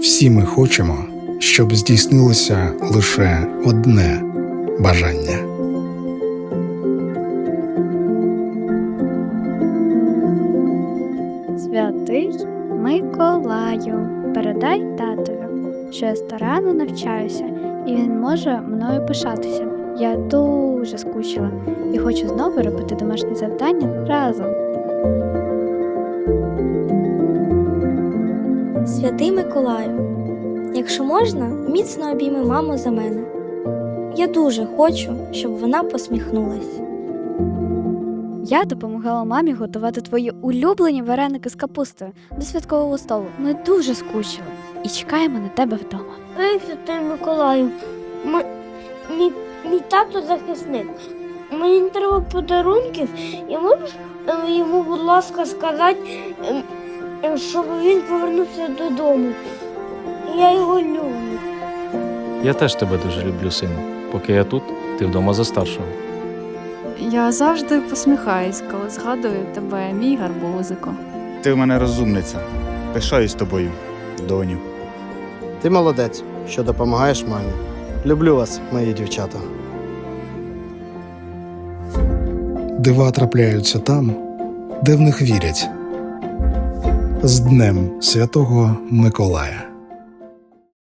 Всі ми хочемо, щоб здійснилося лише одне бажання. Святий Миколаю, передай татові, що я старанно навчаюся, і він може мною пишатися. Я дуже скучила і хочу знову робити домашні завдання разом. Святий Миколаю, якщо можна, міцно обійми маму за мене. Я дуже хочу, щоб вона посміхнулась. Я допомагала мамі готувати твої улюблені вареники з капустою до святкового столу. Ми дуже скучили і чекаємо на тебе вдома. Ей, Святий Миколаю, ми, мій, мій тато захисник. Мені треба подарунків, і можеш е, йому, будь ласка, сказати, ем, щоб він повернувся додому. Я його люблю. Я теж тебе дуже люблю, сину. Поки я тут, ти вдома за старшого. Я завжди посміхаюсь, коли згадую тебе, мій гарбузико. Ти в мене розумниця. Пишаюсь тобою, доню. Ти молодець, що допомагаєш мамі. Люблю вас, мої дівчата. Дива трапляються там, де в них вірять. З Днем Святого Миколая.